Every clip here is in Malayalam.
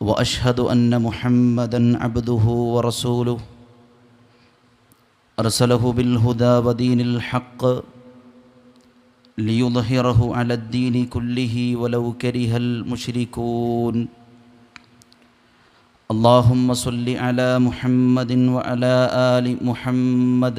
واشهد ان محمدا عبده ورسوله ارسله بالهدى ودين الحق ليظهره على الدين كله ولو كره المشركون اللهم صل على محمد وعلى ال محمد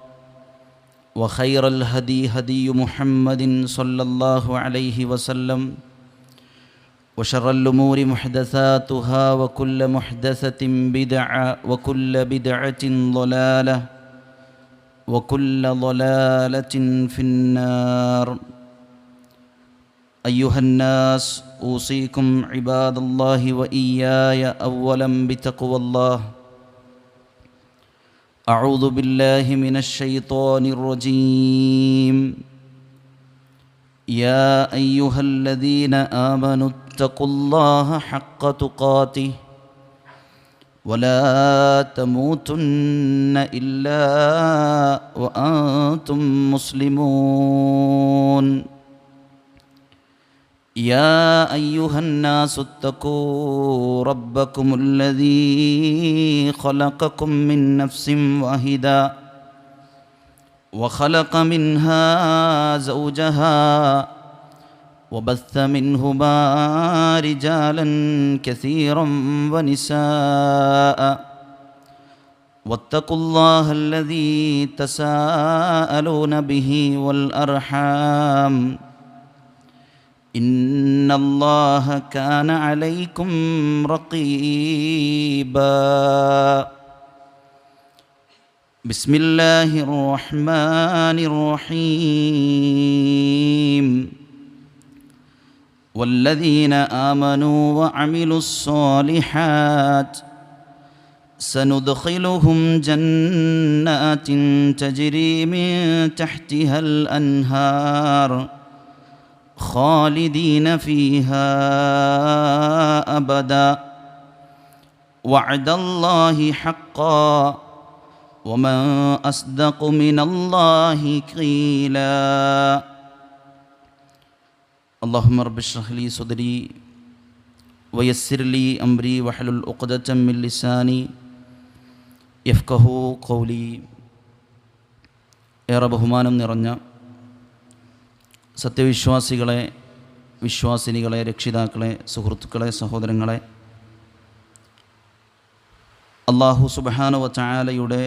وخير الهدي هدي محمد صلى الله عليه وسلم وشر الأمور محدثاتها وكل محدثة بدعة وكل بدعة ضلالة وكل ضلالة في النار. أيها الناس أوصيكم عباد الله وإياي أولا بتقوى الله. أعوذ بالله من الشيطان الرجيم. يا أيها الذين آمنوا اتقوا الله حق تقاته ولا تموتن إلا وأنتم مسلمون. يا أيها الناس اتقوا ربكم الذي خلقكم من نفس واحدة وخلق منها زوجها وبث منهما رجالا كثيرا ونساء واتقوا الله الذي تساءلون به والأرحام إن الله كان عليكم رقيبا. بسم الله الرحمن الرحيم. والذين آمنوا وعملوا الصالحات سندخلهم جنات تجري من تحتها الأنهار خالدين فيها ابدا وعد الله حقا ومن اصدق من الله قيلا اللهم رب اشرح لي صدري ويسر لي امري واحلل عقدة من لساني يفقه قولي ഏറെ ബഹുമാനം നിറഞ്ഞ സത്യവിശ്വാസികളെ വിശ്വാസിനികളെ രക്ഷിതാക്കളെ സുഹൃത്തുക്കളെ സഹോദരങ്ങളെ അള്ളാഹു സുബാനുവ ചായാലയുടെ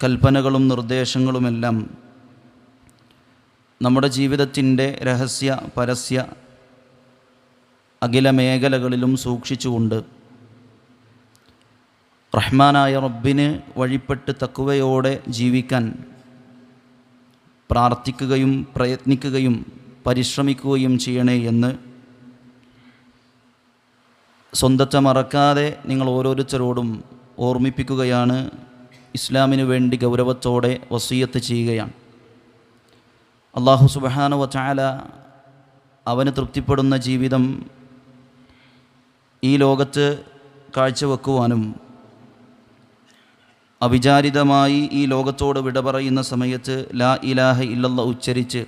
കൽപ്പനകളും നിർദ്ദേശങ്ങളുമെല്ലാം നമ്മുടെ ജീവിതത്തിന്റെ രഹസ്യ പരസ്യ അഖില മേഖലകളിലും സൂക്ഷിച്ചുകൊണ്ട് റഹ്മാനായ റബ്ബിന് വഴിപ്പെട്ട് തക്കുവയോടെ ജീവിക്കാൻ പ്രാർത്ഥിക്കുകയും പ്രയത്നിക്കുകയും പരിശ്രമിക്കുകയും ചെയ്യണേ എന്ന് സ്വന്തത്തെ മറക്കാതെ നിങ്ങൾ ഓരോരുത്തരോടും ഓർമ്മിപ്പിക്കുകയാണ്. ഇസ്ലാമിന് വേണ്ടി ഗൗരവത്തോടെ വസീയത്ത് ചെയ്യുകയാണ്. അള്ളാഹു സുബഹാന വചാല അവന് തൃപ്തിപ്പെടുന്ന ജീവിതം ഈ ലോകത്ത് കാഴ്ചവെക്കുവാനും അവിചാരിതമായി ഈ ലോകത്തോട് വിട പറയുന്ന സമയത്ത് ലാ ഇലാഹ ഇല്ലല്ല ഉച്ചരിച്ച്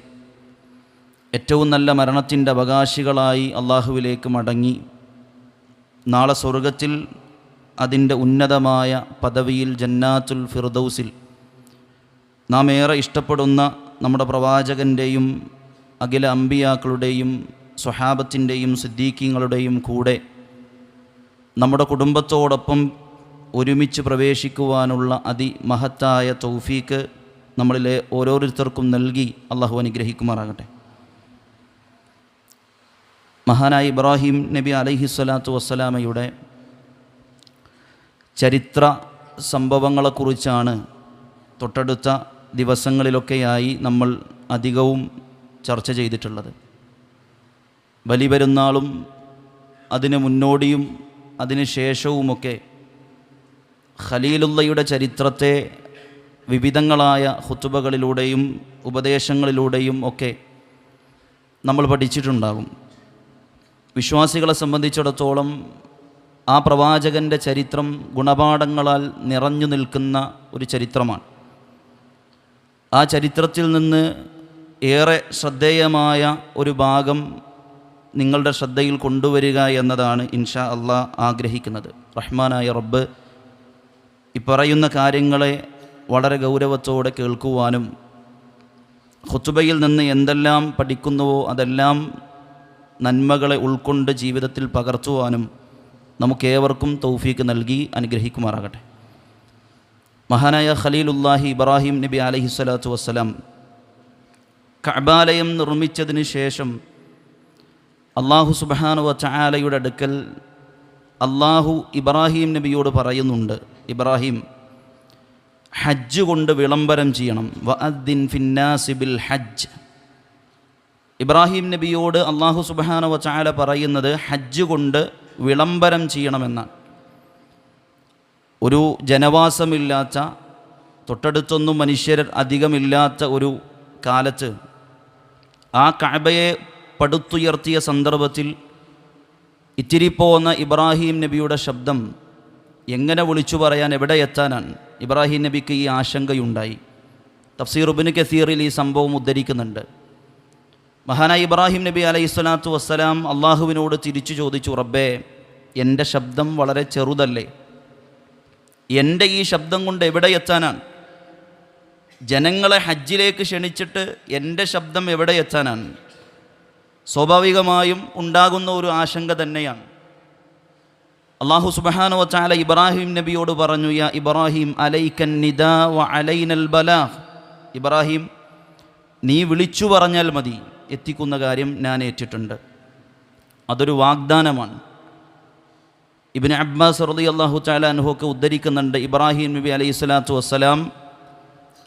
ഏറ്റവും നല്ല മരണത്തിന്റെ അവകാശികളായി അള്ളാഹുവിലേക്ക് മടങ്ങി. നാളെ സ്വർഗത്തിൽ അതിന്റെ ഉന്നതമായ പദവിയിൽ ജന്നാത്തുൽ ഫിർദൗസിൽ നാം ഏറെ ഇഷ്ടപ്പെടുന്ന നമ്മുടെ പ്രവാചകന്റെയും അഖില അമ്പിയാക്കളുടെയും സ്വഹാബത്തിന്റെയും സിദ്ദീഖിങ്ങളുടെയും കൂടെ നമ്മുടെ കുടുംബത്തോടൊപ്പം ഒരുമിച്ച് പ്രവേശിക്കുവാനുള്ള അതിമഹത്തായ തൗഫീക്ക് നമ്മളിലെ ഓരോരുത്തർക്കും നൽകി അള്ളാഹു അനുഗ്രഹിക്കുമാറാകട്ടെ. മഹാനായ ഇബ്രാഹിം നബി അലൈഹി സ്വലാത്തു വസ്സലാമയുടെ ചരിത്ര സംഭവങ്ങളെക്കുറിച്ചാണ് തൊട്ടടുത്ത ദിവസങ്ങളിലൊക്കെയായി നമ്മൾ അധികവും ചർച്ച ചെയ്തിട്ടുള്ളത്. ബലിപെരുന്നാളും അതിന് മുന്നോടിയും അതിന് ശേഷവുമൊക്കെ ഖലീലുള്ളയുടെ ചരിത്രത്തെ വിവിധങ്ങളായ ഹുത്തുബകളിലൂടെയും ഉപദേശങ്ങളിലൂടെയും ഒക്കെ നമ്മൾ പഠിച്ചിട്ടുണ്ടാകും. വിശ്വാസികളെ സംബന്ധിച്ചിടത്തോളം ആ പ്രവാചകന്റെ ചരിത്രം ഗുണപാഠങ്ങളാൽ നിറഞ്ഞു നിൽക്കുന്ന ഒരു ചരിത്രമാണ്. ആ ചരിത്രത്തിൽ നിന്ന് ഏറെ ശ്രദ്ധേയമായ ഒരു ഭാഗം നിങ്ങളുടെ ശ്രദ്ധയിൽ കൊണ്ടുവരിക എന്നതാണ് ഇൻഷാ അള്ളാഹ് ആഗ്രഹിക്കുന്നത്. റഹ്മാനായ റബ്ബ് ഇപ്പറയുന്ന കാര്യങ്ങളെ വളരെ ഗൗരവത്തോടെ കേൾക്കുവാനും ഖുത്തുബയിൽ നിന്ന് എന്തെല്ലാം പഠിക്കുന്നുവോ അതെല്ലാം നന്മകളെ ഉൾക്കൊണ്ട് ജീവിതത്തിൽ പകർത്തുവാനും നമുക്കേവർക്കും തൗഫീക്ക് നൽകി അനുഗ്രഹിക്കുമാറാകട്ടെ. മഹാനായ ഖലീലുല്ലാഹി ഇബ്രാഹിം നബി അലഹി സ്വലാത്തു വസ്സലാം കബാലയം നിർമ്മിച്ചതിന് ശേഷം അള്ളാഹു സുബാനുവ ചായാലയുടെ അടുക്കൽ അള്ളാഹു ഇബ്രാഹിം നബിയോട് പറയുന്നുണ്ട് ഇബ്രാഹിം ഹജ്ജ് കൊണ്ട് വിളംബരം ചെയ്യണം. വഅദ്ദിൻ ഫിന്നാസിബിൽ ഹജ്ജ്. ഇബ്രാഹിം നബിയോട് അള്ളാഹു സുബാന വചാല പറയുന്നത് ഹജ്ജ് കൊണ്ട് വിളംബരം ചെയ്യണമെന്നാണ്. ഒരു ജനവാസമില്ലാത്ത തൊട്ടടുത്തൊന്നും മനുഷ്യർ അധികമില്ലാത്ത ഒരു കാലത്ത് ആ കഅബയെ പടുത്തുയർത്തിയ സന്ദർഭത്തിൽ ഇത്തിരി പോന്ന ഇബ്രാഹിം നബിയുടെ ശബ്ദം എങ്ങനെ വിളിച്ചു പറയാൻ എവിടെ എത്താനാണ്? ഇബ്രാഹിം നബിക്ക് ഈ ആശങ്കയുണ്ടായി. തഫ്സീർ ഉബിന് കസീറിൽ ഈ സംഭവം ഉദ്ധരിക്കുന്നുണ്ട്. മഹാനായ ഇബ്രാഹിം നബി അലൈഹി സ്വലാത്തു വസ്സലാം അള്ളാഹുവിനോട് തിരിച്ചു ചോദിച്ചു റബ്ബേ എന്റെ ശബ്ദം വളരെ ചെറുതല്ലേ? എന്റെ ഈ ശബ്ദം കൊണ്ട് എവിടെ എത്താനാണ്? ജനങ്ങളെ ഹജ്ജിലേക്ക് ക്ഷണിച്ചിട്ട് എന്റെ ശബ്ദം എവിടെ എത്താനാണ്? സ്വാഭാവികമായും ഉണ്ടാകുന്ന ഒരു ആശങ്ക തന്നെയാണ്. അള്ളാഹു സുബഹാനു വച്ചാല ഇബ്രാഹിം നബിയോട് പറഞ്ഞു യാ ഇബ്രാഹിം അലൈക്കൻ വ അലൈനൽ ബലാഹ് ഇബ്രാഹിം നീ വിളിച്ചു പറഞ്ഞാൽ മതി. എത്തിക്കുന്ന കാര്യം ഞാൻ ഏറ്റിട്ടുണ്ട്. അതൊരു വാഗ്ദാനമാണ്. ഇബിന് അബ്ബാസ് റതി അള്ളാഹു ചാല അനുഹൊക്കെ ഉദ്ധരിക്കുന്നുണ്ട് ഇബ്രാഹിം നബി അലൈഹി സ്വലാത്തു വസ്സലാം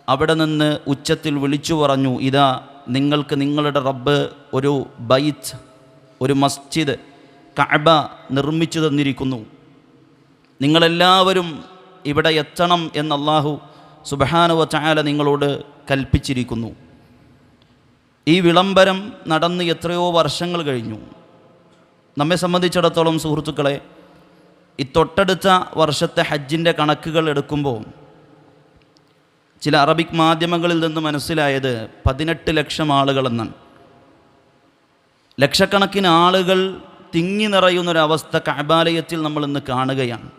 അവിടെ നിന്ന് ഉച്ചത്തിൽ വിളിച്ചു പറഞ്ഞു ഇതാ നിങ്ങൾക്ക് നിങ്ങളുടെ റബ്ബ് ഒരു ബൈത്ത് ഒരു മസ്ജിദ് കഅബ നിർമ്മിച്ചു തന്നിരിക്കുന്നു. നിങ്ങളെല്ലാവരും ഇവിടെ എത്തണം എന്ന് അള്ളാഹു സുബഹാനുവ ചായാല നിങ്ങളോട് കൽപ്പിച്ചിരിക്കുന്നു. ഈ വിളംബരം നടന്ന് എത്രയോ വർഷങ്ങൾ കഴിഞ്ഞു. നമ്മെ സംബന്ധിച്ചിടത്തോളം സുഹൃത്തുക്കളെ ഈ തൊട്ടടുത്ത വർഷത്തെ ഹജ്ജിന്റെ കണക്കുകൾ എടുക്കുമ്പോൾ ചില അറബിക് മാധ്യമങ്ങളിൽ നിന്ന് മനസ്സിലായത് പതിനെട്ട് ലക്ഷം ആളുകളെന്നാണ്. ലക്ഷക്കണക്കിന് ആളുകൾ തിങ്ങി നിറയുന്നൊരവസ്ഥ കബാലയത്തിൽ നമ്മൾ ഇന്ന് കാണുകയാണ്.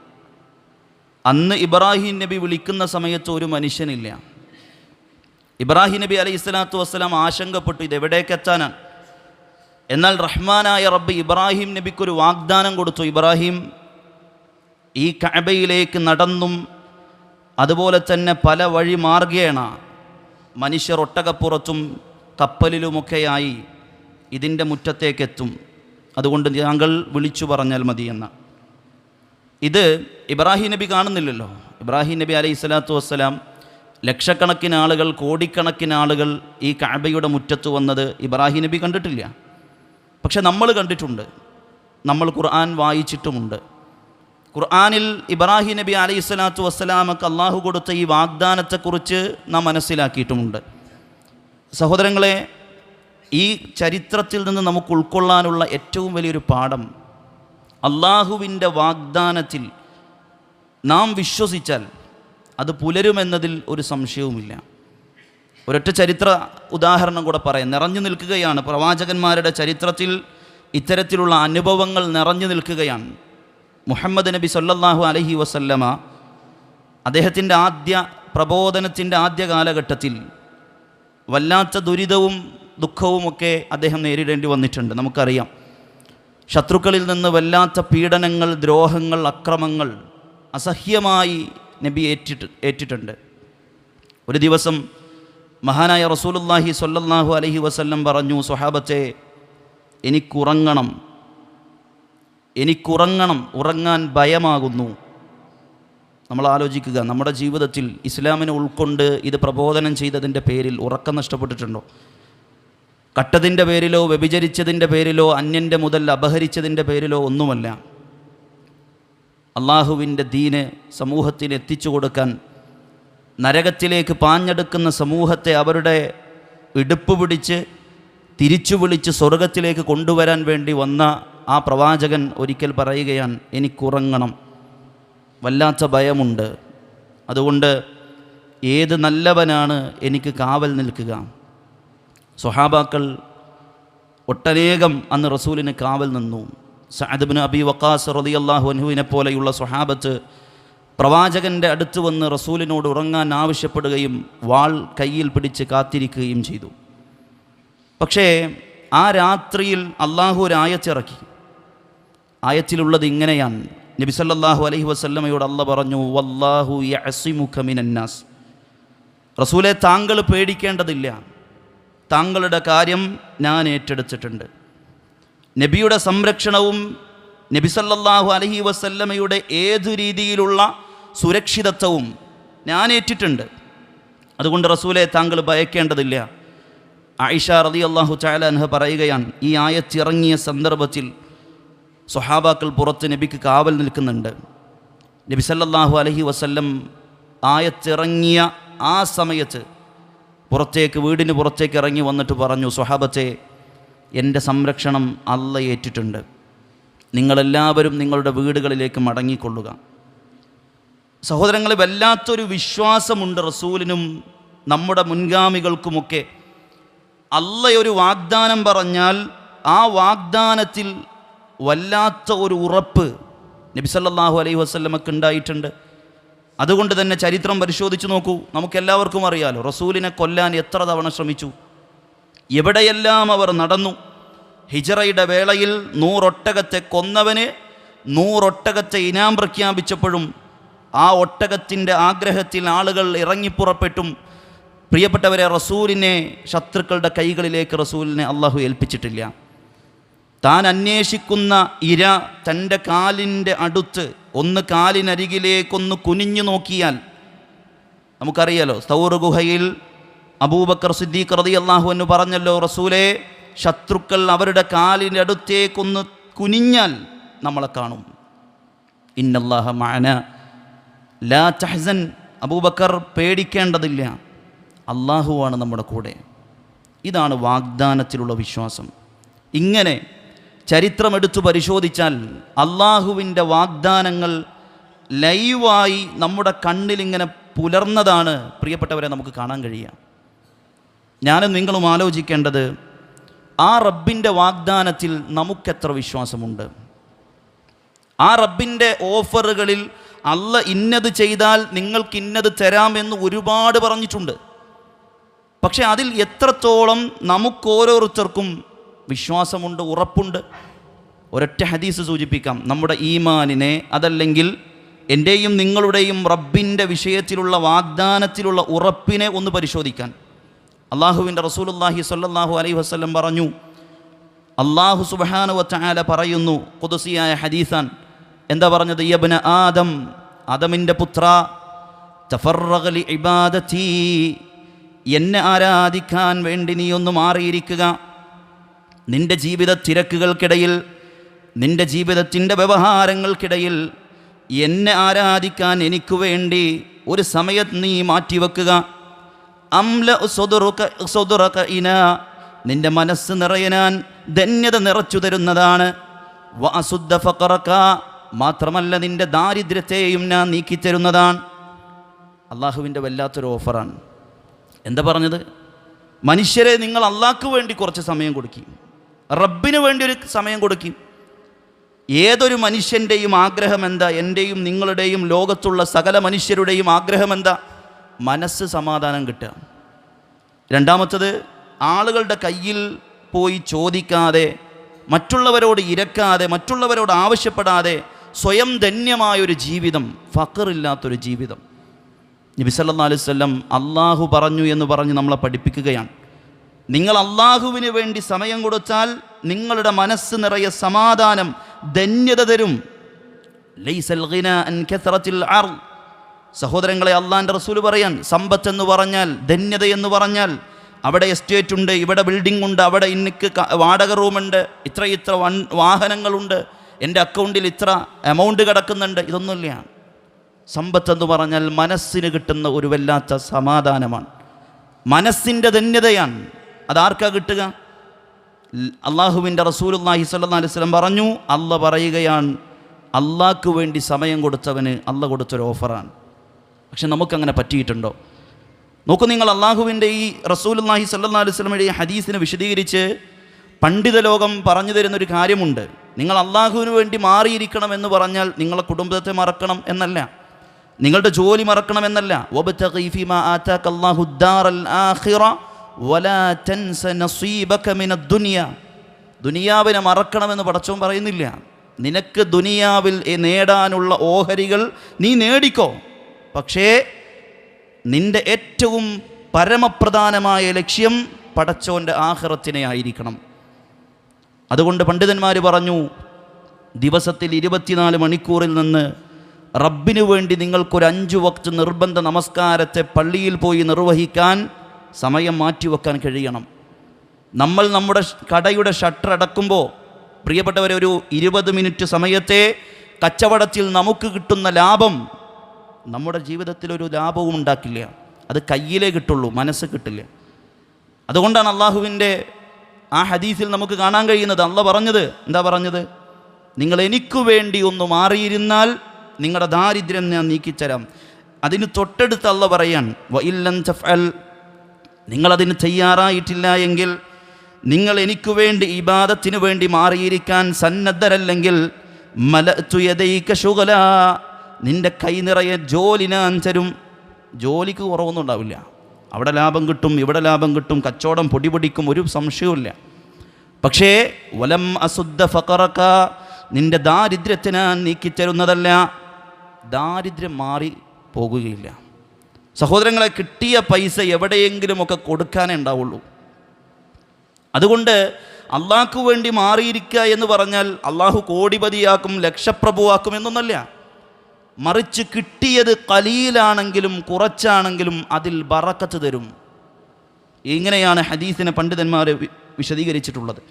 അന്ന് ഇബ്രാഹിം നബി വിളിക്കുന്ന സമയത്ത് ഒരു മനുഷ്യനില്ല. ഇബ്രാഹിം നബി അലൈഹി സ്വലാത്തു വസ്സലാം ആശങ്കപ്പെട്ടു ഇത് എവിടേക്കെത്താനാണ് എന്നാൽ റഹ്മാനായ റബ്ബ് ഇബ്രാഹിം നബിക്കൊരു വാഗ്ദാനം കൊടുത്തു. ഇബ്രാഹിം ഈ കഅബയിലേക്ക് നടന്നും അതുപോലെ തന്നെ പല വഴി മാർഗേണ മനുഷ്യർ ഒട്ടകപ്പുറത്തും കപ്പലിലുമൊക്കെയായി ഇതിന്റെ മുറ്റത്തേക്കെത്തും. അതുകൊണ്ട് താങ്കൾ വിളിച്ചു പറഞ്ഞാൽ മതി എന്ന. ഇത് ഇബ്രാഹിം നബി കാണുന്നില്ലല്ലോ. ഇബ്രാഹിം നബി അലൈഹി സ്വലാത്തു വസ്സലാം ലക്ഷക്കണക്കിന് ആളുകൾ കോടിക്കണക്കിന് ആളുകൾ ഈ കാബയുടെ മുറ്റത്ത് വന്നത് ഇബ്രാഹിം നബി കണ്ടിട്ടില്ല. പക്ഷെ നമ്മൾ കണ്ടിട്ടുണ്ട്. നമ്മൾ ഖുർആൻ വായിച്ചിട്ടുമുണ്ട്. ഖുർആാനിൽ ഇബ്രാഹിം നബി അലൈഹി സ്വലാത്തു വസ്സലാമക്ക് അള്ളാഹു കൊടുത്ത ഈ വാഗ്ദാനത്തെക്കുറിച്ച് നാം മനസ്സിലാക്കിയിട്ടുമുണ്ട്. സഹോദരങ്ങളെ ഈ ചരിത്രത്തിൽ നിന്ന് നമുക്ക് ഉൾക്കൊള്ളാനുള്ള ഏറ്റവും വലിയൊരു പാഠം അള്ളാഹുവിന്റെ വാഗ്ദാനത്തിൽ നാം വിശ്വസിച്ചാൽ അത് പുലരുമെന്നതിൽ ഒരു സംശയവുമില്ല. ഒരൊറ്റ ചരിത്ര ഉദാഹരണം കൂടെ പറയാം. നിറഞ്ഞു നിൽക്കുകയാണ്. പ്രവാചകന്മാരുടെ ചരിത്രത്തിൽ ഇത്തരത്തിലുള്ള അനുഭവങ്ങൾ നിറഞ്ഞു നിൽക്കുകയാണ്. മുഹമ്മദ് നബി സല്ലാഹു അലഹി വസല്ലമ അദ്ദേഹത്തിന്റെ ആദ്യ പ്രബോധനത്തിന്റെ ആദ്യ കാലഘട്ടത്തിൽ വല്ലാത്ത ദുരിതവും ദുഃഖവുമൊക്കെ അദ്ദേഹം നേരിടേണ്ടി വന്നിട്ടുണ്ട്. നമുക്കറിയാം. ശത്രുക്കളിൽ നിന്ന് വല്ലാത്ത പീഡനങ്ങൾ ദ്രോഹങ്ങൾ അക്രമങ്ങൾ അസഹ്യമായി നബി ഏറ്റിട്ട് ഏറ്റിട്ടുണ്ട്. ഒരു ദിവസം മഹാനായ റസൂലുല്ലാഹി സ്വല്ലല്ലാഹു അലഹി വസല്ലം പറഞ്ഞു സുഹാബത്തെ എനിക്കുറങ്ങണം. എനിക്കുറങ്ങണം. ഉറങ്ങാൻ ഭയമാകുന്നു. നമ്മൾ ആലോചിക്കുക നമ്മുടെ ജീവിതത്തിൽ ഇസ്ലാമിനെ ഉൾക്കൊണ്ട് ഇത് പ്രബോധനം ചെയ്തതിന്റെ പേരിൽ ഉറക്കം നഷ്ടപ്പെട്ടിട്ടുണ്ടോ? കട്ടതിന്റെ പേരിലോ വ്യഭിചരിച്ചതിന്റെ പേരിലോ അന്യന്റെ മുതൽ അപഹരിച്ചതിന്റെ പേരിലോ ഒന്നുമല്ല. അള്ളാഹുവിന്റെ ദീന് സമൂഹത്തിന് എത്തിച്ചു കൊടുക്കാൻ നരകത്തിലേക്ക് പാഞ്ഞെടുക്കുന്ന സമൂഹത്തെ അവരുടെ ഇടുപ്പ് പിടിച്ച് തിരിച്ചു വിളിച്ച് സ്വർഗത്തിലേക്ക് കൊണ്ടുവരാൻ വേണ്ടി വന്ന ആ പ്രവാചകൻ ഒരിക്കൽ പറയുകയാണ് എനിക്കുറങ്ങണം. വല്ലാത്ത ഭയമുണ്ട്. അതുകൊണ്ട് ഏത് നല്ലവനാണ് എനിക്ക് കാവൽ നിൽക്കുക. സ്വഹാബാക്കൾ ഒട്ടനേകം അന്ന് റസൂലിന് കാവൽ നിന്നു. സഅദ്ബിന് അബി വക്കാസ് റളിയല്ലാഹു അൻഹുവിനെ പോലെയുള്ള സ്വഹാബത്ത് പ്രവാചകന്റെ അടുത്ത് വന്ന് റസൂലിനോട് ഉറങ്ങാൻ ആവശ്യപ്പെടുകയും വാൾ കയ്യിൽ പിടിച്ച് കാത്തിരിക്കുകയും ചെയ്തു. പക്ഷേ ആ രാത്രിയിൽ അള്ളാഹു ഒരു ആയത്തിറക്കി. ആയത്തിലുള്ളത് ഇങ്ങനെയാണ്. നബി സല്ലല്ലാഹു അലൈഹി വസല്ലമയോട് അല്ല പറഞ്ഞു വല്ലാഹു യഅസിമുക മിനന്നാസ് റസൂലെ താങ്കൾ പേടിക്കേണ്ടതില്ല. താങ്കളുടെ കാര്യം ഞാൻ ഏറ്റെടുത്തിട്ടുണ്ട്. നബിയുടെ സംരക്ഷണവും നബി സല്ലല്ലാഹു അലൈഹി വസല്ലമയുടെ ഏതു രീതിയിലുള്ള സുരക്ഷിതത്വവും ഞാൻ ഏറ്റിട്ടുണ്ട്. അതുകൊണ്ട് റസൂലെ താങ്കൾ ഭയക്കേണ്ടതില്ല. ആയിഷ റതി അള്ളാഹു ചായാലൻഹ പറയുകയാണ് ഈ ആയത്തിറങ്ങിയ സന്ദർഭത്തിൽ സ്വഹാബാക്കൾ പുറത്ത് നബിക്ക് കാവൽ നിൽക്കുന്നുണ്ട്. നബി സല്ലല്ലാഹു അലൈഹി വസല്ലം ആയത്തിറങ്ങിയ ആ സമയത്ത് പുറത്തേക്ക് വീടിന് പുറത്തേക്ക് ഇറങ്ങി വന്നിട്ട് പറഞ്ഞു സ്വഹാബത്തെ എന്റെ സംരക്ഷണം അല്ല ഏറ്റിട്ടുണ്ട്. നിങ്ങളെല്ലാവരും നിങ്ങളുടെ വീടുകളിലേക്ക് മടങ്ങിക്കൊള്ളുക. സഹോദരങ്ങളെ വല്ലാത്തൊരു വിശ്വാസമുണ്ട് റസൂലിനും നമ്മുടെ മുൻഗാമികൾക്കുമൊക്കെ. അല്ല ഒരു വാഗ്ദാനം പറഞ്ഞാൽ ആ വാഗ്ദാനത്തിൽ വല്ലാത്ത ഒരു ഉറപ്പ് നബിസല്ലാഹു അലൈഹി വസല്ലമക്ക് ഉണ്ടായിട്ടുണ്ട്. അതുകൊണ്ട് തന്നെ ചരിത്രം പരിശോധിച്ച് നോക്കൂ. നമുക്കെല്ലാവർക്കും അറിയാലോ റസൂലിനെ കൊല്ലാൻ എത്ര തവണ ശ്രമിച്ചു? എവിടെയെല്ലാം അവർ നടന്നു? ഹിജറയുടെ വേളയിൽ നൂറൊട്ടകത്തെ കൊന്നവന് നൂറൊട്ടകത്തെ ഇനാം പ്രഖ്യാപിച്ചപ്പോഴും ആ ഒട്ടകത്തിന്റെ ആഗ്രഹത്തിൽ ആളുകൾ ഇറങ്ങിപ്പുറപ്പെട്ടും. പ്രിയപ്പെട്ടവരെ റസൂലിനെ ശത്രുക്കളുടെ കൈകളിലേക്ക് റസൂലിനെ അള്ളാഹു ഏൽപ്പിച്ചിട്ടില്ല. താൻ അന്വേഷിക്കുന്ന ഇര തന്റെ കാലിന്റെ അടുത്ത് ഒന്ന് കാലിനരികിലേക്കൊന്ന് കുനിഞ്ഞു നോക്കിയാൽ നമുക്കറിയാലോ സൗർ ഗുഹയിൽ അബൂബക്കർ സിദ്ദീഖ് റതി അള്ളാഹു എന്ന് പറഞ്ഞല്ലോ റസൂലെ ശത്രുക്കൾ അവരുടെ കാലിന്റെ അടുത്തേക്കൊന്ന് കുനിഞ്ഞാൽ നമ്മളെ കാണും. ഇന്നല്ലാഹ മാന ലാ ചഹസൻ അബൂബക്കർ പേടിക്കേണ്ടതില്ല. അള്ളാഹുവാണ് നമ്മുടെ കൂടെ. ഇതാണ് വാഗ്ദാനത്തിലുള്ള വിശ്വാസം. ഇങ്ങനെ ചരിത്രമെടുത്തു പരിശോധിച്ചാൽ അള്ളാഹുവിന്റെ വാഗ്ദാനങ്ങൾ ലൈവായി നമ്മുടെ കണ്ണിലിങ്ങനെ പുലർന്നതാണ്. പ്രിയപ്പെട്ടവരെ നമുക്ക് കാണാൻ കഴിയുക. ഞാനും നിങ്ങളും ആലോചിക്കേണ്ടത് ആ റബ്ബിന്റെ വാഗ്ദാനത്തിൽ നമുക്കെത്ര വിശ്വാസമുണ്ട്? ആ റബ്ബിന്റെ ഓഫറുകളിൽ അല്ല ഇന്നത് ചെയ്താൽ നിങ്ങൾക്ക് ഇന്നത് തരാമെന്ന് ഒരുപാട് പറഞ്ഞിട്ടുണ്ട്. പക്ഷെ അതിൽ എത്രത്തോളം നമുക്കോരോരുത്തർക്കും വിശ്വാസമുണ്ട് ഉറപ്പുണ്ട്. ഒരൊറ്റ ഹദീസ് സൂചിപ്പിക്കാം. നമ്മുടെ ഈമാനിനെ അതല്ലെങ്കിൽ എന്റെയും നിങ്ങളുടെയും റബ്ബിന്റെ വിഷയത്തിലുള്ള വാഗ്ദാനത്തിലുള്ള ഉറപ്പിനെ ഒന്ന് പരിശോധിക്കാൻ. അള്ളാഹുവിന്റെ റസൂലുല്ലാഹി സല്ലാഹു അലൈഹി വസ്ലം പറഞ്ഞു അള്ളാഹു സുബാന വച്ചാല പറയുന്നു കുതുസിയായ ഹദീസാൻ എന്താ പറഞ്ഞത്? യബന ആദം ആദമിന്റെ പുത്ര ഇബാദത്തി എന്നെ ആരാധിക്കാൻ വേണ്ടി നീ ഒന്ന് മാറിയിരിക്കുക. നിന്റെ ജീവിത തിരക്കുകൾക്കിടയിൽ നിന്റെ ജീവിതത്തിന്റെ വ്യവഹാരങ്ങൾക്കിടയിൽ എന്നെ ആരാധിക്കാൻ എനിക്ക് വേണ്ടി ഒരു സമയത്ത് നീ മാറ്റിവെക്കുക. അംല സ്വതുറുക ഇന. നിന്റെ മനസ്സ് നിറയനാൻ ധന്യത നിറച്ചു തരുന്നതാണ്. വാസുദ്ധ ഫക്കറക്ക മാത്രമല്ല നിന്റെ ദാരിദ്ര്യത്തെയും ഞാൻ നീക്കിത്തരുന്നതാണ്. അള്ളാഹുവിന്റെ വല്ലാത്തൊരു ഓഫറാണ്. എന്താ പറഞ്ഞത്? മനുഷ്യരെ നിങ്ങൾ അള്ളാഹ്ക്ക് വേണ്ടി കുറച്ച് സമയം കൊടുക്കും. റബ്ബിന് വേണ്ടി ഒരു സമയം കൊടുക്കും. ഏതൊരു മനുഷ്യന്റെയും ആഗ്രഹം എന്താ? എന്റെയും നിങ്ങളുടെയും ലോകത്തുള്ള സകല മനുഷ്യരുടെയും ആഗ്രഹം എന്താ? മനസ്സ് സമാധാനം കിട്ടുക. രണ്ടാമത്തത് ആളുകളുടെ കയ്യിൽ പോയി ചോദിക്കാതെ മറ്റുള്ളവരോട് ഇരക്കാതെ മറ്റുള്ളവരോട് ആവശ്യപ്പെടാതെ സ്വയം ധന്യമായൊരു ജീവിതം ഫക്കറില്ലാത്തൊരു ജീവിതം. നബി അലൈവല്ലം അള്ളാഹു പറഞ്ഞു എന്ന് പറഞ്ഞ് നമ്മളെ പഠിപ്പിക്കുകയാണ്. നിങ്ങൾ അള്ളാഹുവിന് വേണ്ടി സമയം കൊടുത്താൽ നിങ്ങളുടെ മനസ്സ് നിറയെ സമാധാനം ധന്യത തരും. സഹോദരങ്ങളെ അള്ളാന്റെ റസൂൽ പറയാൻ സമ്പത്ത് എന്ന് പറഞ്ഞാൽ ധന്യത എന്ന് പറഞ്ഞാൽ അവിടെ എസ്റ്റേറ്റ് ഉണ്ട് ഇവിടെ ബിൽഡിംഗ് ഉണ്ട് അവിടെ ഇന്നിക്ക് വാടക റൂമുണ്ട് ഇത്ര ഇത്ര വൺ വാഹനങ്ങളുണ്ട് എന്റെ അക്കൗണ്ടിൽ ഇത്ര എമൗണ്ട് കിടക്കുന്നുണ്ട് ഇതൊന്നുമില്ല. സമ്പത്ത് എന്ന് പറഞ്ഞാൽ മനസ്സിന് കിട്ടുന്ന ഒരു വല്ലാത്ത സമാധാനമാണ്. മനസ്സിന്റെ ധന്യതയാണ്. അതാർക്കാ കിട്ടുക? അള്ളാഹുവിന്റെ റസൂലുല്ലാഹി സ്വല്ലല്ലാഹി അലൈഹി വസല്ലം പറഞ്ഞു അല്ല പറയുകയാണ് അള്ളാഹ്ക്ക് വേണ്ടി സമയം കൊടുത്തവന് അല്ല കൊടുത്തൊരു ഓഫറാണ്. പക്ഷെ നമുക്കങ്ങനെ പറ്റിയിട്ടുണ്ടോ? നോക്കൂ നിങ്ങൾ അള്ളാഹുവിന്റെ ഈ റസൂലുല്ലാഹി സ്വല്ലല്ലാഹി അലൈഹി വസല്ലമയുടെ ഈ ഹദീസിനെ വിശദീകരിച്ച് പണ്ഡിത ലോകം പറഞ്ഞു തരുന്നൊരു കാര്യമുണ്ട്. നിങ്ങൾ അള്ളാഹുവിന് വേണ്ടി മാറിയിരിക്കണം എന്ന് പറഞ്ഞാൽ നിങ്ങളെ കുടുംബത്തെ മറക്കണം എന്നല്ല. നിങ്ങളുടെ ജോലി മറക്കണം എന്നല്ല. ദുനിയാവിനെ മറക്കണമെന്ന് പടച്ചവൻ പറയുന്നില്ല. നിനക്ക് ദുനിയാവിൽ നേടാനുള്ള ഓഹരികൾ നീ നേടിക്കോ. പക്ഷേ നിന്റെ ഏറ്റവും പരമപ്രധാനമായ ലക്ഷ്യം പടച്ചോന്റെ ആഹ്റത്തിനെ ആയിരിക്കണം. അതുകൊണ്ട് പണ്ഡിതന്മാർ പറഞ്ഞു ദിവസത്തിൽ ഇരുപത്തിനാല് മണിക്കൂറിൽ നിന്ന് റബ്ബിനു വേണ്ടി നിങ്ങൾക്കൊരു അഞ്ചു വക്ത് നിർബന്ധ നമസ്കാരത്തെ പള്ളിയിൽ പോയി നിർവഹിക്കാൻ സമയം മാറ്റിവെക്കാൻ കഴിയണം. നമ്മൾ നമ്മുടെ കടയുടെ ഷട്ടർ അടക്കുമ്പോൾ പ്രിയപ്പെട്ടവരെ ഒരു ഇരുപത് മിനിറ്റ് സമയത്തെ കച്ചവടത്തിൽ നമുക്ക് കിട്ടുന്ന ലാഭം നമ്മുടെ ജീവിതത്തിൽ ഒരു ലാഭവും ഉണ്ടാക്കില്ല. അത് കയ്യിലേ കിട്ടുള്ളൂ മനസ്സ് കിട്ടില്ല. അതുകൊണ്ടാണ് അള്ളാഹുവിന്റെ ആ ഹദീസിൽ നമുക്ക് കാണാൻ കഴിയുന്നത്. അള്ള പറഞ്ഞത് എന്താ പറഞ്ഞത്? നിങ്ങൾ എനിക്കു വേണ്ടി ഒന്ന് മാറിയിരുന്നാൽ നിങ്ങളുടെ ദാരിദ്ര്യം ഞാൻ നീക്കിത്തരാം. അതിന് തൊട്ടടുത്ത് അള്ള പറയാൻ നിങ്ങളതിന് തയ്യാറായിട്ടില്ല എങ്കിൽ നിങ്ങൾ എനിക്ക് വേണ്ടി ഇബാദത്തിന് വേണ്ടി മാറിയിരിക്കാൻ സന്നദ്ധരല്ലെങ്കിൽ മലത്തുയതൈക ശുഗല നിന്റെ കൈ നിറയെ ജോലി ഞാൻ തരും. ജോലിക്ക് കുറവൊന്നും ഉണ്ടാവില്ല. അവിടെ ലാഭം കിട്ടും ഇവിടെ ലാഭം കിട്ടും കച്ചവടം പൊടിപൊടിക്കും ഒരു സംശയവുമില്ല. പക്ഷേ വലം അസുദ്ധ ഫക്കറക്ക നിന്റെ ദാരിദ്ര്യത്തിന് നീക്കിത്തരുന്നതല്ല. ദാരിദ്ര്യം മാറി പോകുകയില്ല. സഹോദരങ്ങളെ കിട്ടിയ പൈസ എവിടെയെങ്കിലുമൊക്കെ കൊടുക്കാനേ ഉണ്ടാവുള്ളൂ. അതുകൊണ്ട് അള്ളാഹ്ക്ക് വേണ്ടി മാറിയിരിക്കുക എന്ന് പറഞ്ഞാൽ അള്ളാഹു കോടിപതിയാക്കും ലക്ഷപ്രഭുവാക്കും എന്നൊന്നല്ല. മറിച്ച് കിട്ടിയത് കലീലാണെങ്കിലും കുറച്ചാണെങ്കിലും അതിൽ ബറക്കത്ത് തരും. ഇങ്ങനെയാണ് ഹദീസിനെ പണ്ഡിതന്മാർ വിശദീകരിച്ചിട്ടുള്ളത്.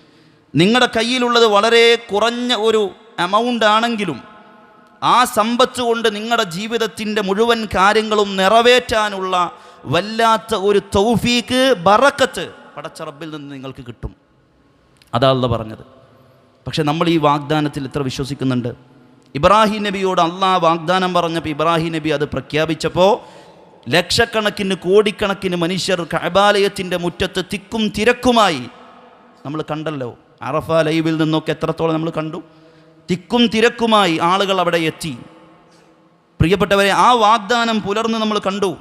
നിങ്ങളുടെ കയ്യിലുള്ളത് വളരെ കുറഞ്ഞ ഒരു എമൗണ്ട് ആണെങ്കിലും ആ സമ്പത്ത് കൊണ്ട് നിങ്ങളുടെ ജീവിതത്തിന്റെ മുഴുവൻ കാര്യങ്ങളും നിറവേറ്റാനുള്ള വല്ലാത്ത ഒരു തൗഫീക്ക് ബറക്കത്ത് പടച്ചറബിൽ നിന്ന് നിങ്ങൾക്ക് കിട്ടും. അതാള്ള പറഞ്ഞത്. പക്ഷെ നമ്മൾ ഈ വാഗ്ദാനത്തിൽ എത്ര വിശ്വസിക്കുന്നുണ്ട്? ഇബ്രാഹിം നബിയോട് അള്ളാ വാഗ്ദാനം പറഞ്ഞപ്പോൾ ഇബ്രാഹിം നബി അത് പ്രഖ്യാപിച്ചപ്പോൾ ലക്ഷക്കണക്കിന് കോടിക്കണക്കിന് മനുഷ്യർ കബാലയത്തിന്റെ മുറ്റത്ത് തിക്കും തിരക്കുമായി നമ്മൾ കണ്ടല്ലോ. അറഫ ലൈവിൽ നിന്നൊക്കെ എത്രത്തോളം നമ്മൾ കണ്ടു? തിക്കും തിരക്കുമായി ആളുകൾ അവിടെ എത്തി. പ്രിയപ്പെട്ടവരെ ആ വാഗ്ദാനം പുലർന്ന് നമ്മൾ കണ്ടു.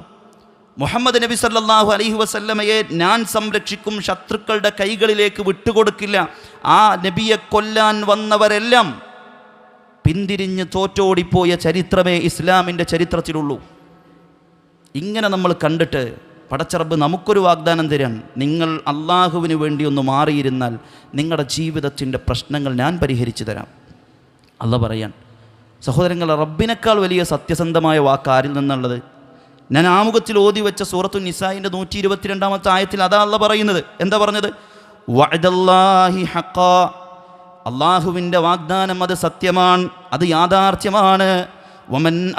മുഹമ്മദ് നബി സല്ലാഹു അലൈഹി വസല്ലമയെ ഞാൻ സംരക്ഷിക്കും ശത്രുക്കളുടെ കൈകളിലേക്ക് വിട്ടുകൊടുക്കില്ല. ആ നബിയെ കൊല്ലാൻ വന്നവരെല്ലാം പിന്തിരിഞ്ഞ് തോറ്റോടിപ്പോയ ചരിത്രമേ ഇസ്ലാമിന്റെ ചരിത്രത്തിലുള്ളൂ. ഇങ്ങനെ നമ്മൾ കണ്ടിട്ട് പടച്ചറബ് നമുക്കൊരു വാഗ്ദാനം തരാൻ നിങ്ങൾ അള്ളാഹുവിന് വേണ്ടിയൊന്ന് മാറിയിരുന്നാൽ നിങ്ങളുടെ ജീവിതത്തിന്റെ പ്രശ്നങ്ങൾ ഞാൻ പരിഹരിച്ചു തരാം. അല്ല പറയാൻ. സഹോദരങ്ങൾ റബ്ബിനേക്കാൾ വലിയ സത്യസന്ധമായ വാക്ക് ആരിൽ നിന്നുള്ളത്? ഞാൻ ആമുഖത്തിൽ ഓതി വെച്ച സൂറത്തു നിസായിന്റെ നൂറ്റി ഇരുപത്തിരണ്ടാമത്തെ ആയത്തിൽ അതാ അല്ല പറയുന്നത്. എന്താ പറഞ്ഞത്? വഅദല്ലാഹി അള്ളാഹുവിന്റെ വാഗ്ദാനം അത് സത്യമാണ് അത് യാഥാർത്ഥ്യമാണ്. വമൻ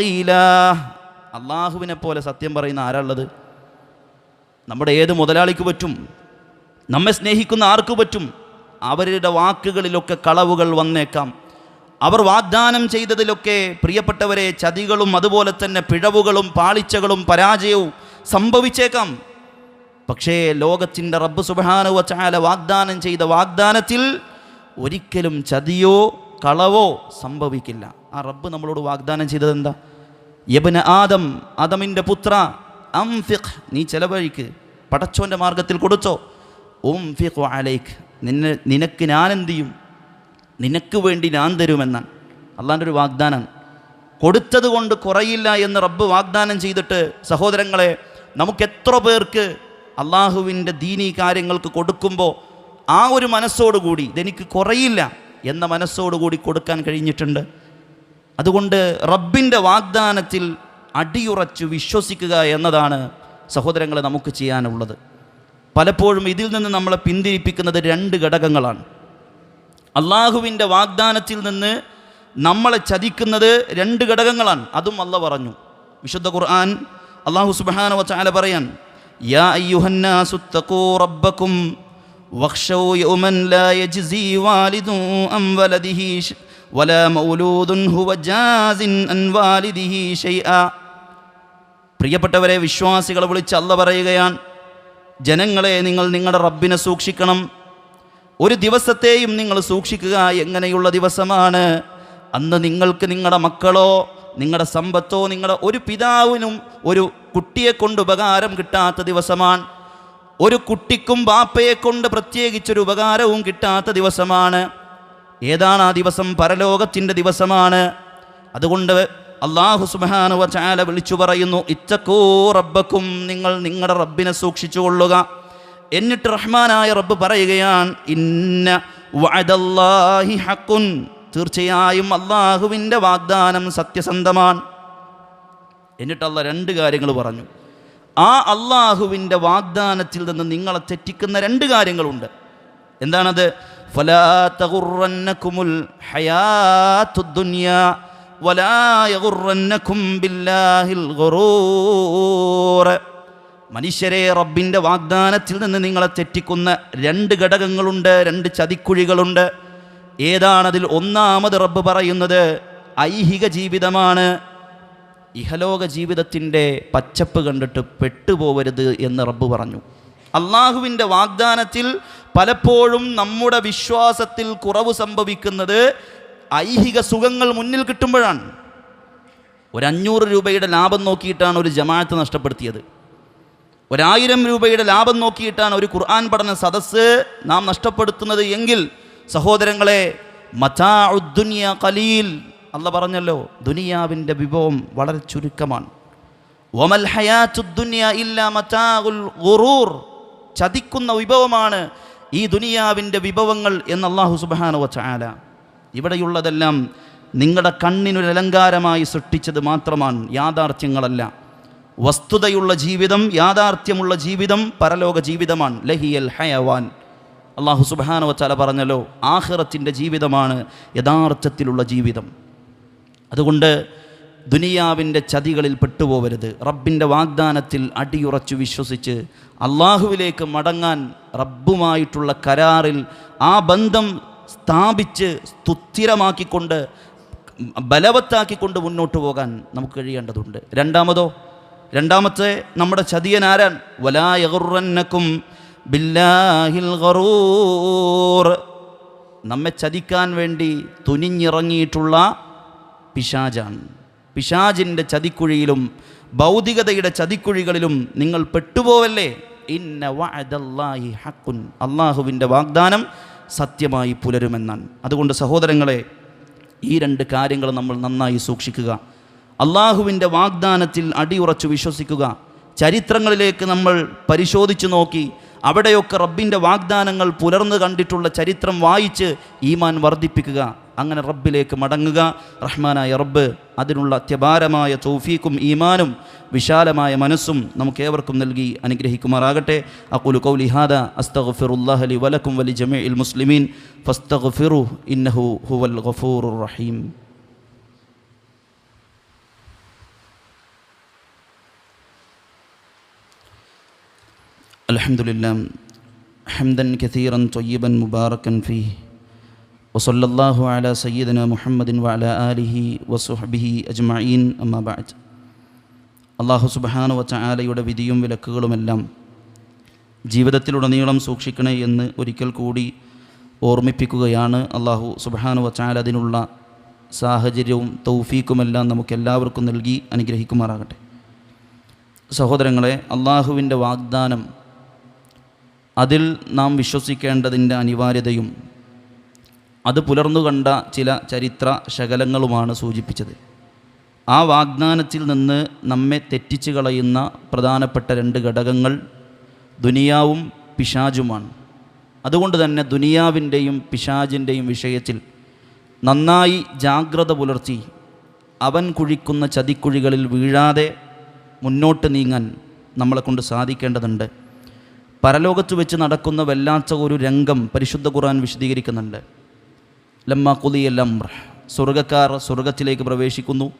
ഖീലാ. അള്ളാഹുവിനെ പോലെ സത്യം പറയുന്ന ആരാളുള്ളത് നമ്മുടെ ഏത് മുതലാളിക്ക് പറ്റും? നമ്മെ സ്നേഹിക്കുന്ന ആർക്ക് പറ്റും? അവരുടെ വാക്കുകളിലൊക്കെ കളവുകൾ വന്നേക്കാം. അവർ വാഗ്ദാനം ചെയ്തതിലൊക്കെ പ്രിയപ്പെട്ടവരെ ചതികളും അതുപോലെ തന്നെ പിഴവുകളും പാളിച്ചകളും പരാജയവും സംഭവിച്ചേക്കാം. പക്ഷേ ലോകത്തിന്റെ റബ്ബ് സുബാനുവ ചാല വാഗ്ദാനം ചെയ്ത വാഗ്ദാനത്തിൽ ഒരിക്കലും ചതിയോ കളവോ സംഭവിക്കില്ല. ആ റബ്ബ് നമ്മളോട് വാഗ്ദാനം ചെയ്തത് എന്താ? യബന ആദം ആദമിന്റെ പുത്ര അംഫിഖ് നീ ചെലവഴിക്ക്. പടച്ചോന്റെ മാർഗത്തിൽ കൊടുത്തോ. ഉം ഫിഖ് അലൈക്ക്. നിന്നെ നിനക്ക് ഞാൻ എന്ത് ചെയ്യും നിനക്ക് വേണ്ടി ഞാൻ തരുമെന്നാണ്. അള്ളാന്റെ ഒരു വാഗ്ദാനം കൊടുത്തത് കൊണ്ട് കുറയില്ല എന്ന് റബ്ബ് വാഗ്ദാനം ചെയ്തിട്ട് സഹോദരങ്ങളെ നമുക്ക് എത്ര പേർക്ക് അള്ളാഹുവിന്റെ ദീനീ കാര്യങ്ങൾക്ക് കൊടുക്കുമ്പോൾ ആ ഒരു മനസ്സോടുകൂടി ഇതെനിക്ക് കുറയില്ല എന്ന മനസ്സോടുകൂടി കൊടുക്കാൻ കഴിഞ്ഞിട്ടുണ്ട്. അതുകൊണ്ട് റബ്ബിന്റെ വാഗ്ദാനത്തിൽ അടിയുറച്ചു വിശ്വസിക്കുക എന്നതാണ് സഹോദരങ്ങളെ നമുക്ക് ചെയ്യാനുള്ളത്. പലപ്പോഴും ഇതിൽ നിന്ന് നമ്മളെ പിന്തിരിപ്പിക്കുന്നത് രണ്ട് ഘടകങ്ങളാണ്. അള്ളാഹുവിന്റെ വാഗ്ദാനത്തിൽ നിന്ന് നമ്മളെ ചതിക്കുന്നത് രണ്ട് ഘടകങ്ങളാണ്. അതും അല്ല പറഞ്ഞു. വിശുദ്ധ ഖുർആൻ അള്ളാഹു സുബാന വച്ചാല പറയാൻ യാ തഖൂ യൗമൻ ലാ യജ്സി വാലിദു അം വലദിഹി വലാ ഹുവ ജാസിൻ അൻ വാലിദിഹി പ്രിയപ്പെട്ടവരെ വിശ്വാസികളെ വിളിച്ച് അല്ല പറയുകയാണ് ജനങ്ങളെ നിങ്ങൾ നിങ്ങളുടെ റബ്ബിനെ സൂക്ഷിക്കണം. ഒരു ദിവസത്തെയും നിങ്ങൾ സൂക്ഷിക്കുക എങ്ങനെയുള്ള ദിവസമാണ്? അന്ന് നിങ്ങൾക്ക് നിങ്ങളുടെ മക്കളോ നിങ്ങളുടെ സമ്പത്തോ നിങ്ങളുടെ ഒരു പിതാവിനും ഒരു കുട്ടിയെ കൊണ്ട് ഉപകാരം കിട്ടാത്ത ദിവസമാണ്. ഒരു കുട്ടിക്കും ബാപ്പയെ കൊണ്ട് പ്രത്യേകിച്ചൊരു ഉപകാരവും കിട്ടാത്ത ദിവസമാണ്. ഏതാണ് ആ ദിവസം? പരലോകത്തിന്റെ ദിവസമാണ്. അതുകൊണ്ട് അള്ളാഹു സുബാനുവ ചാല വിളിച്ചു പറയുന്നു ഇത്തക്കോ റബ്ബക്കും നിങ്ങൾ നിങ്ങളുടെ റബ്ബിനെ സൂക്ഷിച്ചു കൊള്ളുക. എന്നിട്ട് റഹ്മാനായ റബ്ബ് പറയുകയാണ് ഇന്ന വഅദല്ലാഹി ഹക്കുൻ. തീർച്ചയായും അള്ളാഹുവിന്റെ വാഗ്ദാനം സത്യസന്ധമാണ്. എന്നിട്ട് രണ്ട് കാര്യങ്ങൾ പറഞ്ഞു. ആ അള്ളാഹുവിന്റെ വാഗ്ദാനത്തിൽ നിന്ന് നിങ്ങളെ തെറ്റിക്കുന്ന രണ്ട് കാര്യങ്ങളുണ്ട്. എന്താണത്? ഫലാ തഗുറന്നകുമുൽ ഹയാത്തുദ് മനുഷ്യരെ റബ്ബിന്റെ വാഗ്ദാനത്തിൽ നിന്ന് നിങ്ങളെ തെറ്റിക്കുന്ന രണ്ട് ഘടകങ്ങളുണ്ട് രണ്ട് ചതിക്കുഴികളുണ്ട്. ഏതാണതിൽ ഒന്നാമത് റബ്ബ് പറയുന്നത്? ഐഹിക ജീവിതമാണ്. ഇഹലോക ജീവിതത്തിന്റെ പച്ചപ്പ് കണ്ടിട്ട് പെട്ടുപോവരുത് എന്ന് റബ്ബ് പറഞ്ഞു. അള്ളാഹുവിന്റെ വാഗ്ദാനത്തിൽ പലപ്പോഴും നമ്മുടെ വിശ്വാസത്തിൽ കുറവ് സംഭവിക്കുന്നത് ഐഹിക സുഖങ്ങൾ മുന്നിൽ കിട്ടുമ്പോഴാണ്. ഒരു അഞ്ഞൂറ് രൂപയുടെ ലാഭം നോക്കിയിട്ടാണ് ഒരു ജമാഅത്ത് നഷ്ടപ്പെടുത്തിയത്. ഒരായിരം രൂപയുടെ ലാഭം നോക്കിയിട്ടാണ് ഒരു ഖുർആൻ പഠന സദസ്സ് നാം നഷ്ടപ്പെടുത്തുന്നത് എങ്കിൽ സഹോദരങ്ങളെ മതാ കലീൽ അല്ല പറഞ്ഞല്ലോ ദുനിയാവിന്റെ വിഭവം വളരെ ചുരുക്കമാണ്. ഒമൽ ഇല്ല ചതിക്കുന്ന വിഭവമാണ് ഈ ദുനിയാവിന്റെ വിഭവങ്ങൾ എന്ന് അള്ളാഹു സുബാന വച്ചാല ഇവിടെയുള്ളതെല്ലാം നിങ്ങളുടെ കണ്ണിനൊരു അലങ്കാരമായി സൃഷ്ടിച്ചത് മാത്രമാണ് യാഥാർത്ഥ്യങ്ങളല്ല. വസ്തുതയുള്ള ജീവിതം യാഥാർത്ഥ്യമുള്ള ജീവിതം പരലോക ജീവിതമാണ്. ലഹിയൽ ഹയവാൻ. അള്ളാഹു സുബാന വച്ചാല പറഞ്ഞല്ലോ ആഹ്റത്തിന്റെ ജീവിതമാണ് യഥാർത്ഥത്തിലുള്ള ജീവിതം. അതുകൊണ്ട് ദുനിയാവിന്റെ ചതികളിൽ പെട്ടുപോകരുത് റബ്ബിന്റെ വാഗ്ദാനത്തിൽ അടിയുറച്ചു വിശ്വസിച്ച് അള്ളാഹുവിലേക്ക് മടങ്ങാൻ റബ്ബുമായിട്ടുള്ള കരാറിൽ ആ ബന്ധം സ്ഥാപിച്ച് സ്തുത്തിരമാക്കിക്കൊണ്ട് ബലവത്താക്കിക്കൊണ്ട് മുന്നോട്ട് പോകാൻ നമുക്ക് കഴിയേണ്ടതുണ്ട്. രണ്ടാമതോ രണ്ടാമത്തെ നമ്മുടെ ചതിയൻ ആരാൻ വലായകുറന്നക്കും ബില്ലാഹിൽ ഗറൂർ. നമ്മെ ചതിക്കാൻ വേണ്ടി തുനിഞ്ഞിറങ്ങിയിട്ടുള്ള പിശാജാണ്. പിശാജിന്റെ ചതിക്കുഴിയിലും ഭൗതികതയുടെ ചതിക്കുഴികളിലും നിങ്ങൾ പെട്ടുപോവല്ലേ? ഇന്ന അള്ളാഹുവിന്റെ വാഗ്ദാനം സത്യമായി പുലരുമെന്നാണ്. അതുകൊണ്ട് സഹോദരങ്ങളെ ഈ രണ്ട് കാര്യങ്ങൾ നമ്മൾ നന്നായി സൂക്ഷിക്കുക. അള്ളാഹുവിന്റെ വാഗ്ദാനത്തിൽ അടിയുറച്ചു വിശ്വസിക്കുക. ചരിത്രങ്ങളിലേക്ക് നമ്മൾ പരിശോധിച്ചു നോക്കി. അവിടെയൊക്കെ റബ്ബിന്റെ വാഗ്ദാനങ്ങൾ പുലർന്നു കണ്ടിട്ടുള്ള ചരിത്രം വായിച്ച് ഈമാൻ വർദ്ധിപ്പിക്കുക. അങ്ങനെ റബ്ബിലേക്ക് മടങ്ങുക റഹ്മാനായ റബ്ബ് അതിനുള്ള അത്യപാരമായ തൗഫീക്കും ഈമാനും വിശാലമായ മനസ്സും നമുക്കേവർക്കും നൽകി അനുഗ്രഹിക്കുമാറാകട്ടെ അഖുലു ഖൗലി ഹാദ അസ്തഗ്ഫിറുല്ലാഹ ലി വലക്കും വലി ജമീഇൽ മുസ്ലിമീൻ ഫസ്തഗ്ഫിറു ഇന്നഹു ഹുവൽ ഗഫൂറുർ റഹീം الحمد لله حمدا كثيرا طيبا مباركا فيه വസല്ലാഹു അല സയ്യിദന മുഹമ്മദിൻ വഅല ആലിഹി വസുഹബിഹി അജ്മഈൻ അമ്മാബാദ് അള്ളാഹു സുബാന വച്ച ആലയുടെ വിധിയും വിലക്കുകളുമെല്ലാം ജീവിതത്തിലുടനീളം സൂക്ഷിക്കണേ എന്ന് ഒരിക്കൽ കൂടി ഓർമ്മിപ്പിക്കുകയാണ് അള്ളാഹു സുബാന വച്ച ആല അതിനുള്ള സാഹചര്യവും തൗഫീക്കുമെല്ലാം നമുക്കെല്ലാവർക്കും നൽകി അനുഗ്രഹിക്കുമാറാകട്ടെ. സഹോദരങ്ങളെ അള്ളാഹുവിന്റെ വാഗ്ദാനം അതിൽ നാം വിശ്വസിക്കേണ്ടതിന്റെ അനിവാര്യതയും അത് പുലർന്നു കണ്ട ചില ചരിത്ര ശകലങ്ങളുമാണ് സൂചിപ്പിച്ചത്. ആ വാഗ്ദാനത്തിൽ നിന്ന് നമ്മെ തെറ്റിച്ച് കളയുന്ന പ്രധാനപ്പെട്ട രണ്ട് ഘടകങ്ങൾ ദുനിയാവും പിശാജുമാണ് അതുകൊണ്ട് തന്നെ ദുനിയാവിന്റെയും പിശാജിന്റെയും വിഷയത്തിൽ നന്നായി ജാഗ്രത പുലർത്തി അവൻ കുഴിക്കുന്ന ചതിക്കുഴികളിൽ വീഴാതെ മുന്നോട്ട് നീങ്ങാൻ നമ്മളെ കൊണ്ട് സാധിക്കേണ്ടതുണ്ട്. പരലോകത്ത് വെച്ച് നടക്കുന്ന വല്ലാത്ത ഒരു രംഗം പരിശുദ്ധ ഖുർആൻ വിശദീകരിക്കുന്നുണ്ട്. ലമ്മ ലംറ സ്വർഗക്കാർ സ്വർഗത്തിലേക്ക് പ്രവേശിക്കുന്നു.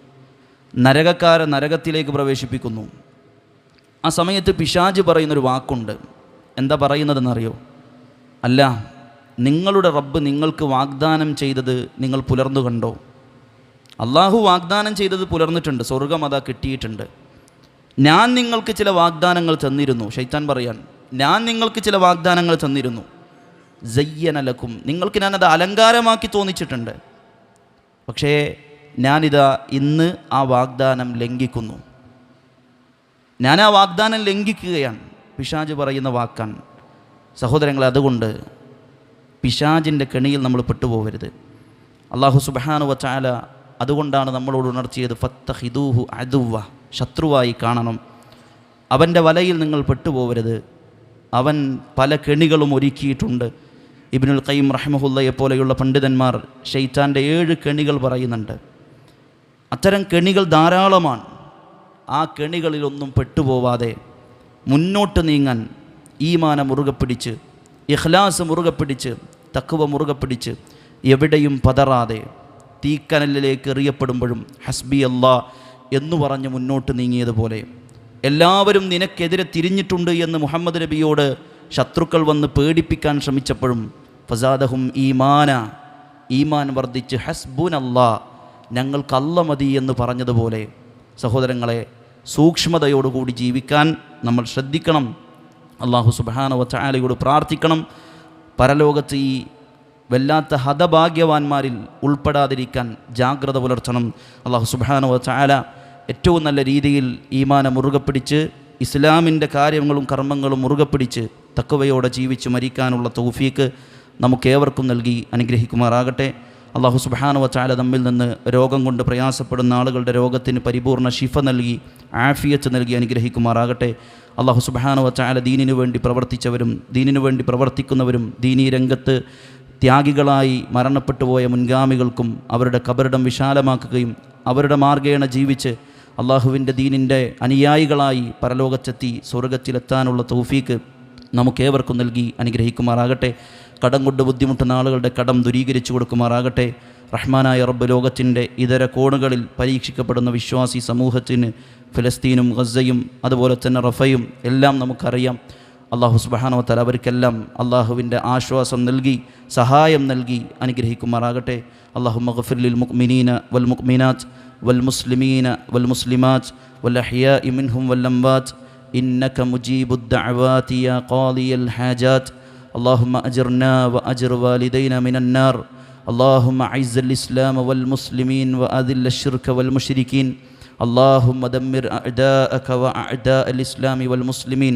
നരകക്കാരെ നരകത്തിലേക്ക് പ്രവേശിപ്പിക്കുന്നു. ആ സമയത്ത് പിശാജ് പറയുന്നൊരു വാക്കുണ്ട്. എന്താ പറയുന്നതെന്നറിയോ? അല്ല നിങ്ങളുടെ റബ്ബ് നിങ്ങൾക്ക് വാഗ്ദാനം ചെയ്തത് നിങ്ങൾ പുലർന്നു കണ്ടോ? അള്ളാഹു വാഗ്ദാനം ചെയ്തത് പുലർന്നിട്ടുണ്ട് സ്വർഗം അതാ കിട്ടിയിട്ടുണ്ട്. ഞാൻ നിങ്ങൾക്ക് ചില വാഗ്ദാനങ്ങൾ തന്നിരുന്നു ഷൈത്താൻ പറയാൻ ഞാൻ നിങ്ങൾക്ക് ചില വാഗ്ദാനങ്ങൾ തന്നിരുന്നു. ജയ്യനലക്കും നിങ്ങൾക്ക് ഞാനത് അലങ്കാരമാക്കി തോന്നിച്ചിട്ടുണ്ട്. പക്ഷേ ഞാനിതാ ഇന്ന് ആ വാഗ്ദാനം ലംഘിക്കുന്നു. ഞാൻ ആ വാഗ്ദാനം ലംഘിക്കുകയാണ്. പിശാജ് പറയുന്ന വാക്കാണ്. സഹോദരങ്ങളെ അതുകൊണ്ട് പിശാജിന്റെ കെണിയിൽ നമ്മൾ പെട്ടുപോകരുത്. അള്ളാഹു സുബാനു വച്ചാല അതുകൊണ്ടാണ് നമ്മളോട് ഉണർത്തിയത് ഫത്ത ഹിദൂഹു അതുവ ശത്രുവായി കാണണം. അവന്റെ വലയിൽ നിങ്ങൾ പെട്ടുപോകരുത്. അവൻ പല കെണികളും ഒരുക്കിയിട്ടുണ്ട്. ഇബിനുൽ ഖയ്യം റഹ്മഹുല്ലയെ പോലെയുള്ള പണ്ഡിതന്മാർ ഷെയ്ത്താന്റെ ഏഴ് കെണികൾ പറയുന്നുണ്ട്. അത്തരം കെണികൾ ധാരാളമാണ്. ആ കെണികളിലൊന്നും പെട്ടുപോവാതെ മുന്നോട്ട് നീങ്ങാൻ ഈമാന മുറുകെ പിടിച്ച് ഇഖ്ലാസ് മുറുകെ പിടിച്ച് തക്കുവ മുറുകെ പിടിച്ച് എവിടെയും പതറാതെ തീക്കനലിലേക്ക് എറിയപ്പെടുമ്പോഴും ഹസ്ബി അല്ലാ എന്നു പറഞ്ഞ് മുന്നോട്ട് നീങ്ങിയതുപോലെ എല്ലാവരും നിനക്കെതിരെ തിരിഞ്ഞിട്ടുണ്ട് എന്ന് മുഹമ്മദ് നബിയോട് ശത്രുക്കൾ വന്ന് പേടിപ്പിക്കാൻ ശ്രമിച്ചപ്പോഴും ഫസാദഹും ഈമാന ഈമാൻ വർദ്ധിച്ച് ഹസ്ബുൻ അല്ലാ ഞങ്ങൾക്ക് അല്ല മതി എന്ന് പറഞ്ഞതുപോലെ സഹോദരങ്ങളെ സൂക്ഷ്മതയോടുകൂടി ജീവിക്കാൻ നമ്മൾ ശ്രദ്ധിക്കണം. അള്ളാഹു സുബാന വച്ചാലയോട് പ്രാർത്ഥിക്കണം. പരലോകത്ത് ഈ വല്ലാത്ത ഹതഭാഗ്യവാന്മാരിൽ ഉൾപ്പെടാതിരിക്കാൻ ജാഗ്രത പുലർത്തണം. അള്ളാഹു സുബാന വച്ചാല ഏറ്റവും നല്ല രീതിയിൽ ഈമാന മുറുകെ പിടിച്ച് ഇസ്ലാമിന്റെ കാര്യങ്ങളും കർമ്മങ്ങളും മുറുകെ പിടിച്ച് തക്കവയോടെ ജീവിച്ച് മരിക്കാനുള്ള തൗഫീക്ക് നമുക്കേവർക്കും നൽകി അനുഗ്രഹിക്കുമാറാകട്ടെ. അള്ളാഹു സുബാന വച്ചാല തമ്മിൽ നിന്ന് രോഗം കൊണ്ട് പ്രയാസപ്പെടുന്ന ആളുകളുടെ രോഗത്തിന് പരിപൂർണ ശിഫ നൽകി ആഫിയത്ത് നൽകി അനുഗ്രഹിക്കുമാറാകട്ടെ. അള്ളാഹു സുബാന വച്ചാല ദീനിനു വേണ്ടി പ്രവർത്തിച്ചവരും ദീനിനു വേണ്ടി പ്രവർത്തിക്കുന്നവരും ദീനീ രംഗത്ത് ത്യാഗികളായി മരണപ്പെട്ടു പോയ മുൻഗാമികൾക്കും അവരുടെ കബറിടം വിശാലമാക്കുകയും അവരുടെ മാർഗേണ ജീവിച്ച് അള്ളാഹുവിന്റെ ദീനിന്റെ അനുയായികളായി പരലോകത്തെത്തി സ്വർഗത്തിലെത്താനുള്ള തൗഫീക്ക് നമുക്കേവർക്കും നൽകി അനുഗ്രഹിക്കുമാറാകട്ടെ. കടം കൊണ്ട് ബുദ്ധിമുട്ടുന്ന ആളുകളുടെ കടം ദുരീകരിച്ചു കൊടുക്കുമാറാകട്ടെ. റഹ്മാനായ റബ്ബ് ലോകത്തിന്റെ ഇതര കോണുകളിൽ പരീക്ഷിക്കപ്പെടുന്ന വിശ്വാസി സമൂഹത്തിന് ഫലസ്തീനും ഗസയും അതുപോലെ തന്നെ റഫയും എല്ലാം നമുക്കറിയാം. അള്ളാഹു സുബാനോ തല അവർക്കെല്ലാം അള്ളാഹുവിൻ്റെ ആശ്വാസം നൽകി സഹായം നൽകി അനുഗ്രഹിക്കുമാറാകട്ടെ അള്ളാഹു മഗഫിർലിൽ മുക്മിനീന വൽ മുക്മിനാത്ത് വൽ മുസ്ലിമീന വൽ മുസ്ലിമാത്ത് വൽ അഹിയാ ഇമിൻഹും വൽ അംബാത്ത് إنك مجيب الدعوات يا قاضي الحاجات اللهم أجرنا وأجر والدينا من النار اللهم أعز الإسلام والمسلمين وأذل الشرك والمشركين اللهم دمر أعداءك وأعداء الإسلام والمسلمين